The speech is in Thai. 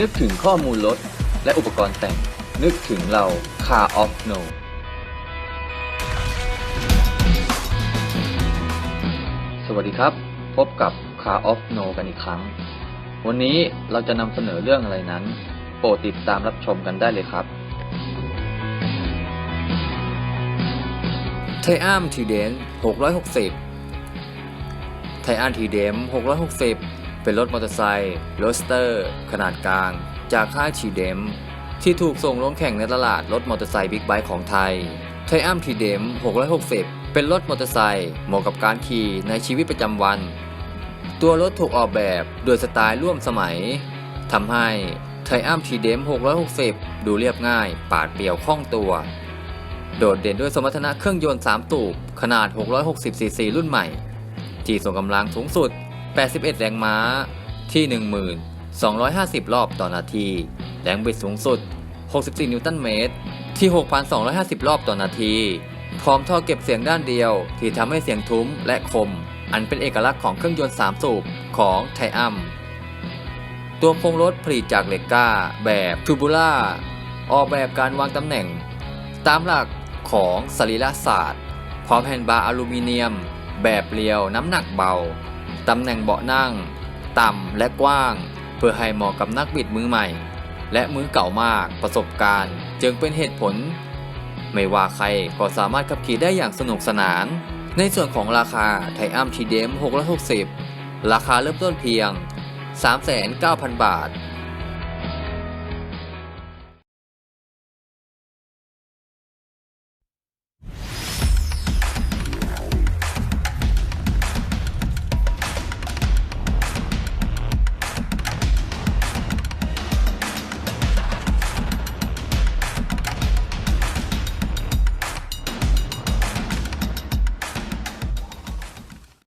นึกถึงข้อมูลรถและอุปกรณ์แต่ง นึกถึงเรา Car of No สวัสดีครับ พบกับ Car of No กันอีกครั้ง วันนี้เราจะนำเสนอเรื่องอะไรนั้น โปรดติดตามรับชมกันได้เลยครับไทอัมทีเดน660ไทอัมทีเดม660 เป็นรถมอเตอร์ไซค์โรสเตอร์ ขนาดกลาง จากค่ายทีเดม ที่ถูกส่งลงแข่งในตลาดรถมอเตอร์ไซค์บิ๊กไบค์ของไทยไทอัมทีเดม 660 เป็นรถมอเตอร์ไซค์เหมาะกับการขี่ในชีวิตประจำวัน ตัวรถถูกออกแบบโดยสไตล์ร่วมสมัยทำให้ไทอัมทีเดม 660 ดูเรียบง่าย ปาดเปรียวคล่องตัว โดดเด่นด้วยสมรรถนะเครื่องยนต์ 3 ตูบขนาด 660 ซีซีรุ่นใหม่ ที่ส่งกำลังสูงสุด 81 แรงม้าที่ 1250 รอบต่อนาที แรงบิดสูงสุด 64 นิวตันเมตร ที่ 6,250 รอบต่อนาที พร้อมท่อเก็บเสียงด้านเดียวที่ทำให้เสียงทุ้มและคม อันเป็นเอกลักษณ์ของเครื่องยนต์ 3 สูบของไทอัมตัวโครงรถผลิตจากเหล็กก้า แบบทูบูล่าออกแบบการวางตำแหน่ง ตามหลักของสรีระศาสตร์ พร้อมแฮนบาร์อลูมิเนียม แบบเรียวน้ำหนักเบา ตำแหน่งเบาะนั่ง ต่ำและกว้าง เพื่อให้เหมาะกับนักบิดมือใหม่ และมือเก่ามากประสบการณ์ จึงเป็นเหตุผล ไม่ว่าใครก็สามารถขับขี่ได้อย่างสนุกสนาน ในส่วนของราคาไทอัมทีเดม660 ราคาเริ่มต้นเพียง 39,000 บาท